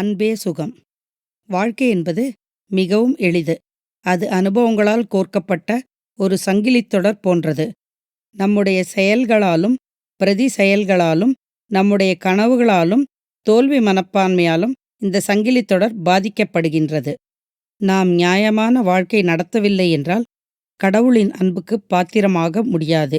அன்பே சுகம். வாழ்க்கை என்பது மிகவும் எளிது. அது அனுபவங்களால் கோர்க்கப்பட்ட ஒரு சங்கிலித் தொடர் போன்றது. நம்முடைய செயல்களாலும் பிரதி செயல்களாலும் நம்முடைய கனவுகளாலும் தோல்வி மனப்பான்மையாலும் இந்த சங்கிலித் தொடர் பாதிக்கப்படுகின்றது. நாம் நியாயமான வாழ்க்கை நடத்தவில்லை என்றால் கடவுளின் அன்புக்கு பாத்திரமாக முடியாது.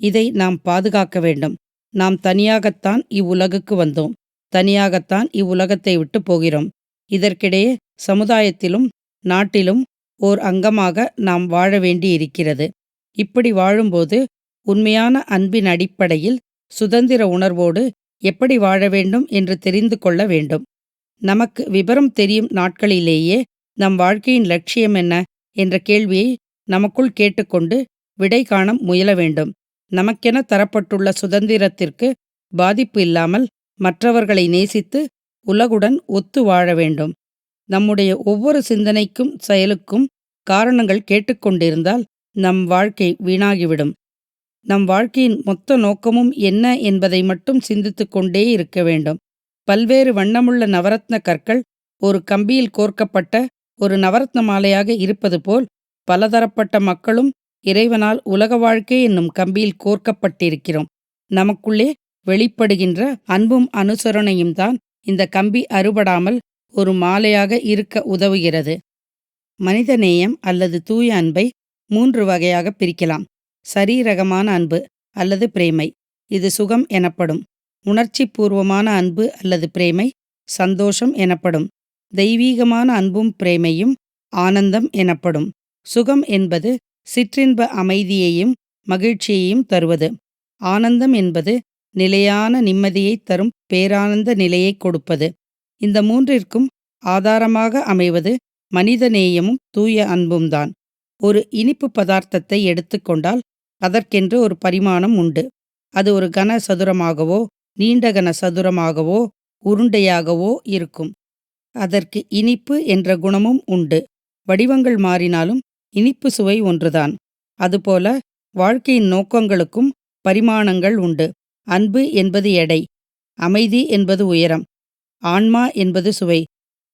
இதை நாம் பாதுகாக்க வேண்டும். நாம் தனியாகத்தான் இவ்வுலகுக்கு வந்தோம். தனியாகத்தான் இவ்வுலகத்தை விட்டு போகிறோம். இதற்கிடையே சமுதாயத்திலும் நாட்டிலும் ஓர் அங்கமாக நாம் வாழ வேண்டியிருக்கிறது. இப்படி வாழும்போது உண்மையான அன்பின் அடிப்படையில் சுதந்திர உணர்வோடு எப்படி வாழ வேண்டும் என்று தெரிந்து கொள்ள வேண்டும். நமக்கு விபரம் தெரியும் நாட்களிலேயே நம் வாழ்க்கையின் லட்சியம் என்ன என்ற கேள்வியை நமக்குள் கேட்டுக்கொண்டு விடை காண முயல வேண்டும். நமக்கென தரப்பட்டுள்ள சுதந்திரத்திற்கு பாதிப்பு இல்லாமல் மற்றவர்களை நேசித்து உலகுடன் ஒத்து வாழ வேண்டும். நம்முடைய ஒவ்வொரு சிந்தனைக்கும் செயலுக்கும் காரணங்கள் கேட்டுக்கொண்டிருந்தால் நம் வாழ்க்கை வீணாகிவிடும். நம் வாழ்க்கையின் மொத்த நோக்கமும் என்ன என்பதை மட்டும் சிந்தித்து கொண்டே இருக்க வேண்டும். பல்வேறு வண்ணமுள்ள நவரத்ன கற்கள் ஒரு கம்பியில் கோர்க்கப்பட்ட ஒரு நவரத்ன மாலையாக இருப்பது போல் பலதரப்பட்ட மக்களும் இறைவனால் உலக வாழ்க்கை என்னும் கம்பியில் கோர்க்கப்பட்டிருக்கிறோம். நமக்குள்ளே வெளிப்படுகின்ற அன்பும் அனுசரணையும் தான் இந்த கம்பி அறுபடாமல் ஒரு மாலையாக இருக்க உதவுகிறது. மனிதநேயம் அல்லது தூய அன்பை மூன்று வகையாக பிரிக்கலாம். சரீரகமான அன்பு அல்லது பிரேமை. இது சுகம் எனப்படும். உணர்ச்சி பூர்வமான அன்பு அல்லது பிரேமை சந்தோஷம் எனப்படும். தெய்வீகமான அன்பும் பிரேமையும் ஆனந்தம் எனப்படும். சுகம் என்பது சிற்றின்ப அமைதியையும் மகிழ்ச்சியையும் தருவது. ஆனந்தம் என்பது நிலையான நிம்மதியை தரும் பேரானந்த நிலையை கொடுப்பது. இந்த மூன்றிற்கும் ஆதாரமாக அமைவது மனிதநேயமும் தூய அன்பும்தான் ஒரு இனிப்பு பதார்த்தத்தை எடுத்துக்கொண்டால் அதற்கென்று ஒரு பரிமாணம் உண்டு. அது ஒரு கன சதுரமாகவோ நீண்ட கன சதுரமாகவோ உருண்டையாகவோ இருக்கும். அதற்கு இனிப்பு என்ற குணமும் உண்டு. வடிவங்கள் மாறினாலும் இனிப்பு சுவை ஒன்றுதான். அதுபோல வாழ்க்கையின் நோக்கங்களுக்கும் பரிமாணங்கள் உண்டு. அன்பு என்பது எடை அமைதி என்பது உயரம் ஆன்மா என்பது சுவை.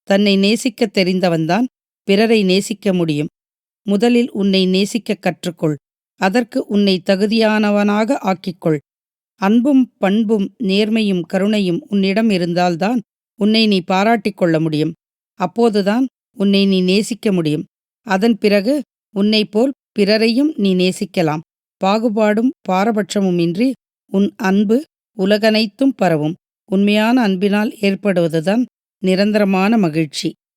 தன்னை நேசிக்கத் தெரிந்தவன்தான் பிறரை நேசிக்க முடியும். முதலில் உன்னை நேசிக்க கற்றுக்கொள் அதற்கு உன்னை தகுதியானவனாக ஆக்கிக்கொள். அன்பும் பண்பும் நேர்மையும் கருணையும் உன்னிடம் இருந்தால்தான் உன்னை நீ பாராட்டிக் கொள்ள முடியும். அப்போதுதான் உன்னை நீ நேசிக்க முடியும். அதன் பிறகு உன்னை போல் பிறரையும் நீ நேசிக்கலாம். பாகுபாடும் பாரபட்சமுமின்றி உன் அன்பு உலகனைத்தும் பரவும். உண்மையான அன்பினால் ஏற்படுவதுதான் நிரந்தரமான மகிழ்ச்சி.